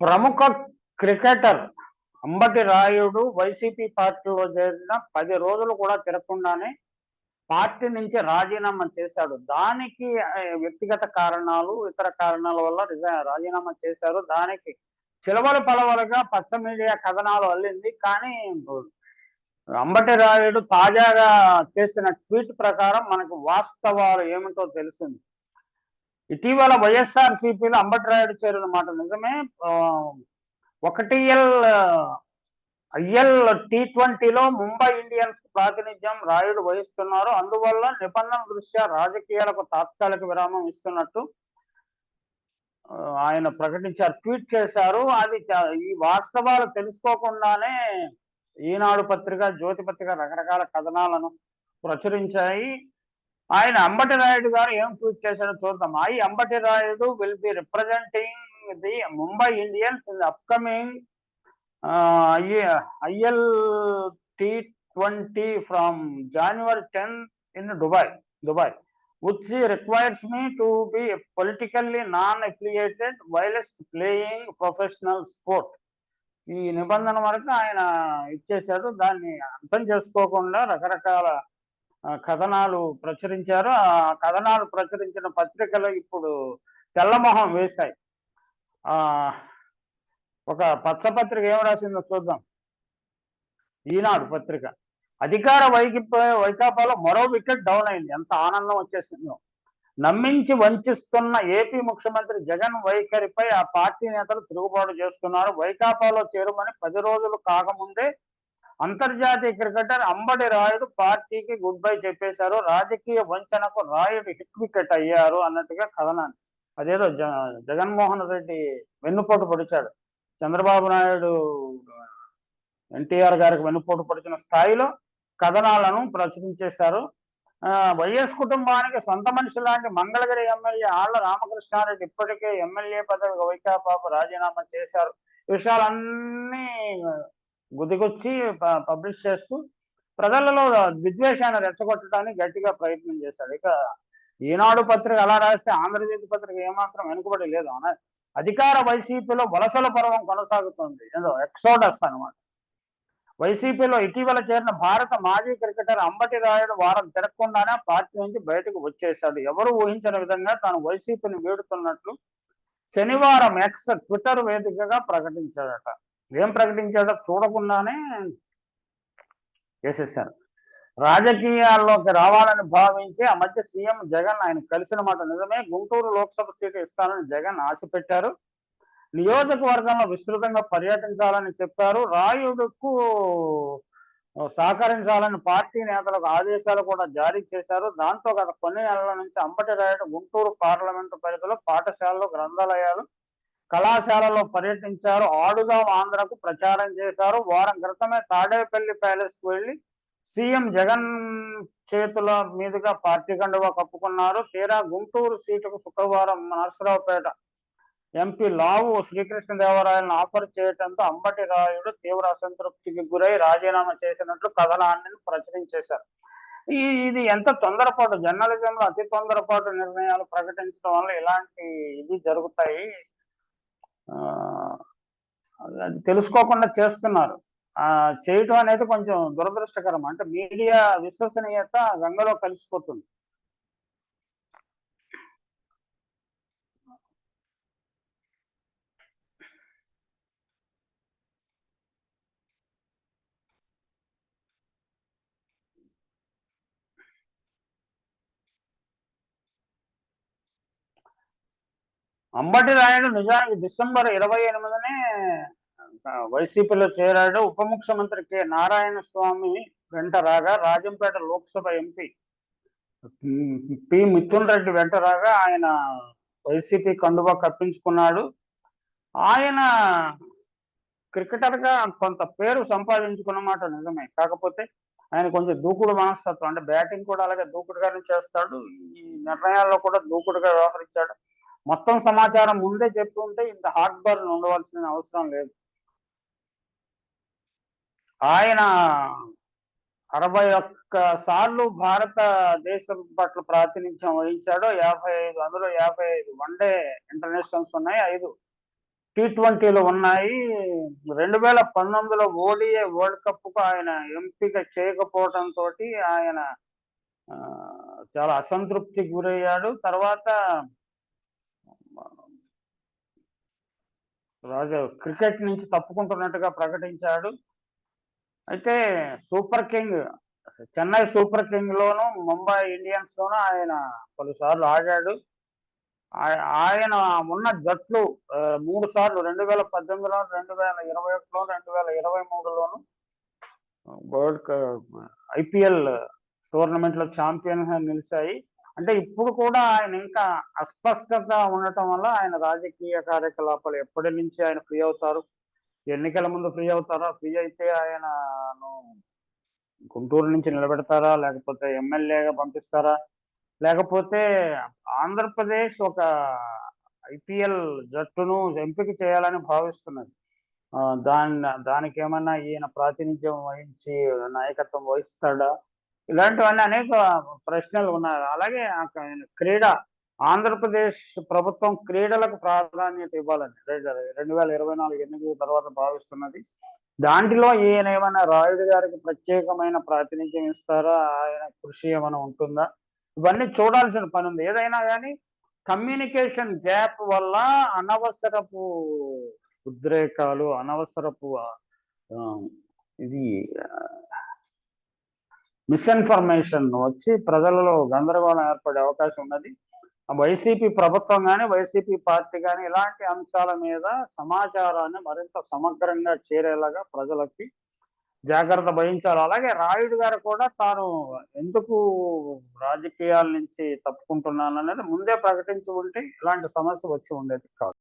ప్రముఖ cricketer Ambati Rayudu YCP పార్టీలో చేరిన పది రోజులు కూడా తిరగకుండానే పార్టీ నుంచి రాజీనామా చేశాడు. దానికి వ్యక్తిగత కారణాలు ఇతర కారణాల వల్ల రాజీనామా చేశారు. దానికి చిలవలు పలవలుగా పచ్చ మీడియా కథనాలు అల్లింది. కానీ అంబటి రాయుడు తాజాగా చేసిన ట్వీట్ ప్రకారం మనకు వాస్తవాలు ఏమిటో తెలిసింది. ఇటీవల వైఎస్ఆర్ సిపిలో అంబట్రాయుడు చేరిన మాట నిజమే. ఒకటి ఎల్ ఐఎల్ టీ ట్వంటీలో ముంబై ఇండియన్స్ ప్రాతినిధ్యం రాయుడు వహిస్తున్నారు. అందువల్ల నిబంధనల దృష్ట్యా రాజకీయాలకు తాత్కాలిక విరామం ఇస్తున్నట్టు ఆయన ప్రకటించారు ట్వీట్ చేశారు. అది ఈ వాస్తవాలు తెలుసుకోకుండానే ఈనాడు పత్రిక జ్యోతి పత్రిక రకరకాల కథనాలను ప్రచురించాయి. ఆయన అంబటి రాయుడు గారు ఏం ట్వీట్ చేశాడో చూద్దాం. I Ambati Rayudu will be representing the Mumbai Indians in upcoming IL T twenty from January ten in Dubai Dubai which requires me to be politically non-affiliated whilst playing professional sport. ఈ నిబంధన వరకు ఆయన ఇచ్చేశాడు దాన్ని అర్థం చేసుకోకుండా రకరకాల కథనాలు ప్రచురించారు. ఆ కథనాలు ప్రచురించిన పత్రికలు ఇప్పుడు తెల్లమొహం వేశాయి. ఆ ఒక పచ్చ పత్రిక ఏం రాసిందో చూద్దాం. ఈనాడు పత్రిక. అధికార వైకి వైకాపాలో మరో వికెట్ డౌన్ అయింది. ఎంత ఆనందం వచ్చేసిందో. నమ్మించి వంచిస్తున్న ఏపీ ముఖ్యమంత్రి జగన్ వైఖరిపై ఆ పార్టీ నేతలు తిరుగుబాటు చేస్తున్నారు. వైకాపాలో చేరమని పది రోజులు కాకముందే అంతర్జాతీయ క్రికెటర్ అంబటి రాయుడు పార్టీకి గుడ్ బై చెప్పేశారు. రాజకీయ వంచనకు రాయుడు హిట్ వికెట్ అయ్యారు అన్నట్టుగా కథనాన్ని. అదేదో జ జగన్మోహన్ రెడ్డి వెన్నుపోటు పొడిచాడు. చంద్రబాబు నాయుడు ఎన్టీఆర్ గారికి వెన్నుపోటు పొడిచిన స్థాయిలో కథనాలను ప్రచురించేశారు. ఆ, వైఎస్ కుటుంబానికి సొంత మనిషి లాంటి మంగళగిరి ఎమ్మెల్యే ఆళ్ళ రామకృష్ణారెడ్డి ఇప్పటికే ఎమ్మెల్యే పదవికి వైకాపాకు రాజీనామా చేశారు. ఈ విషయాలన్నీ గుదిగొచ్చి పబ్లిష్ చేస్తూ ప్రజలలో విద్వేషాన్ని రెచ్చగొట్టడానికి గట్టిగా ప్రయత్నం చేశాడు. ఇక ఈనాడు పత్రిక అలా రాస్తే ఆంధ్రజ్యోతి పత్రిక ఏమాత్రం వెనుకబడి లేదు. అన అధికార వైసీపీలో వలసల పర్వం కొనసాగుతుంది. ఏదో ఎక్సోడస్ అన్నమాట. వైసీపీలో ఇటీవల చేరిన భారత మాజీ క్రికెటర్ అంబటి రాయుడు వారం తిరగకుండానే పార్టీ నుంచి బయటకు వచ్చేశాడు. ఎవరు ఊహించిన విధంగా తాను వైసీపీని వేడుతున్నట్లు శనివారం ఎక్స్ ట్విట్టర్ వేదికగా ప్రకటించాడట. ఏం ప్రకటించాడో చూడకుండానే చేసేసారు రాజకీయాల్లోకి రావాలని భావించి ఆ మధ్య సీఎం జగన్ ఆయన కలిసిన మాట నిజమే. గుంటూరు లోక్సభ సీటు ఇస్తానని జగన్ ఆశ పెట్టారు. నియోజకవర్గంలో విస్తృతంగా పర్యటించాలని చెప్పారు. రాయుడుకు సహకరించాలని పార్టీ నేతలకు ఆదేశాలు కూడా జారీ చేశారు. దాంతో గత కొన్ని నెలల నుంచి అంబటి రాయుడు గుంటూరు పార్లమెంటు పరిధిలో పాఠశాలలు గ్రంథాలయాలు కళాశాలలో పర్యటించారు. ఆడుదాం ఆంధ్రకు ప్రచారం చేశారు. వారం క్రితమే తాడేపల్లి ప్యాలెస్కు వెళ్ళి సీఎం జగన్ చేతుల మీదుగా పార్టీ కండువా కప్పుకున్నారు. తీరా గుంటూరు సీటుకు శుక్రవారం నరసరావుపేట ఎంపీ లావు శ్రీకృష్ణదేవరాయలను ఆఫర్ చేయడంతో అంబటి రాయుడు తీవ్ర అసంతృప్తికి గురై రాజీనామా చేసినట్లు కథనాన్ని ప్రచురించేశారు. ఈ ఇది ఎంత తొందరపాటు జర్నలిజంలో అతి తొందరపాటు నిర్ణయాలు ప్రకటించడం వల్ల ఇలాంటి ఇది జరుగుతాయి. తెలుసుకోకుండా చేస్తున్నారు. ఆ చేయటం అనేది కొంచెం దురదృష్టకరం. అంటే మీడియా విశ్వసనీయత గంగలో కలిసిపోతుంది. అంబటి రాయుడు నిజానికి డిసెంబర్ ఇరవై ఎనిమిదినే వైసీపీలో చేరాడు. ఉప ముఖ్యమంత్రి కె. నారాయణ స్వామి వెంట రాగా రాజంపేట లోక్సభ ఎంపీ పి. మిథున్ రెడ్డి వెంట రాగా ఆయన వైసీపీ కండువా కప్పించుకున్నాడు. ఆయన క్రికెటర్గా కొంత పేరు సంపాదించుకున్న మాట నిజమే. కాకపోతే ఆయన కొంచెం దూకుడు మనస్తత్వం అంటే బ్యాటింగ్ కూడా అలాగే దూకుడుగానే చేస్తాడు. ఈ నిర్ణయాల్లో కూడా దూకుడుగా వ్యవహరించాడు. మొత్తం సమాచారం ముందే చెప్తుంటే ఇంత హాట్ బర్న్ ఉండవలసిన అవసరం లేదు. ఆయన అరవై ఒక్క సార్లు భారతదేశం పట్ల ప్రాతినిధ్యం వహించాడు యాభై ఐదు అందులో యాభై ఐదు వన్డే ఇంటర్నేషనల్స్ ఉన్నాయి ఐదు టీ ట్వంటీలు ఉన్నాయి. రెండు వేల పంతొమ్మిదిలో ఓడిఏ వరల్డ్ కప్కు ఆయన ఎంపిక చేయకపోవడంతో ఆయన చాలా అసంతృప్తికి గురయ్యాడు. తర్వాత రాజు క్రికెట్ నుంచి తప్పుకుంటున్నట్టుగా ప్రకటించాడు. అయితే super king Chennai super king లోను ముంబై ఇండియన్స్ లోను ఆయన పలుసార్లు ఆడాడు ఆయ- ఆయన ఉన్న జట్లు మూడు సార్లు రెండు వేల పద్దెనిమిదిలో రెండు వేల ఇరవై ఒకటిలో రెండు వేల ఇరవై మూడులోను వరల్డ్ ఐపీఎల్ టోర్నమెంట్లో ఛాంపియన్గా నిలిచాయి. అంటే ఇప్పుడు కూడా ఆయన ఇంకా అస్పష్టత ఉండటం వల్ల ఆయన రాజకీయ కార్యకలాపాలు ఎప్పటి నుంచి ఆయన ఫ్రీ అవుతారు? ఎన్నికల ముందు ఫ్రీ అవుతారా? ఫ్రీ అయితే ఆయనను గుంటూరు నుంచి నిలబెడతారా? లేకపోతే ఎమ్మెల్యేగా పంపిస్తారా? లేకపోతే ఆంధ్రప్రదేశ్ ఒక ఐపీఎల్ జట్టును ఎంపిక చేయాలని భావిస్తున్నది. దాని దానికి ఏమన్నా ఈయన ప్రాతినిధ్యం వహించి నాయకత్వం వహిస్తాడా? ఇలాంటివన్నీ అనేక ప్రశ్నలు ఉన్నాయి. అలాగే క్రీడ ఆంధ్రప్రదేశ్ ప్రభుత్వం క్రీడలకు ప్రాధాన్యత ఇవ్వాలని రెండు- వేల ఇరవై నాలుగు ఎన్నికల తర్వాత భావిస్తున్నది. దాంట్లో ఈయన ఏమైనా రాయుడు గారికి ప్రత్యేకమైన ప్రాతినిధ్యం ఇస్తారా? ఆయన కృషి ఏమైనా ఉంటుందా? ఇవన్నీ చూడాల్సిన పని ఉంది. ఏదైనా కానీ కమ్యూనికేషన్ గ్యాప్ వల్ల అనవసరపు ఉద్రేకాలు అనవసరపు ఇది మిస్ఇన్ఫర్మేషన్ వచ్చి ప్రజలలో గందరగోళం ఏర్పడే అవకాశం ఉన్నది. ఆ వైసీపీ ప్రభుత్వం కానీ వైసీపీ పార్టీ కానీ ఇలాంటి అంశాల మీద సమాచారాన్ని మరింత సమగ్రంగా చేరేలాగా ప్రజలకి జాగ్రత్త వహించాలి. అలాగే రాయుడు గారు కూడా తాను ఎందుకు రాజకీయాల నుంచి తప్పుకుంటున్నాను అనేది ముందే ప్రకటించి ఉంటే ఇలాంటి సమస్య వచ్చి ఉండేది కాదు.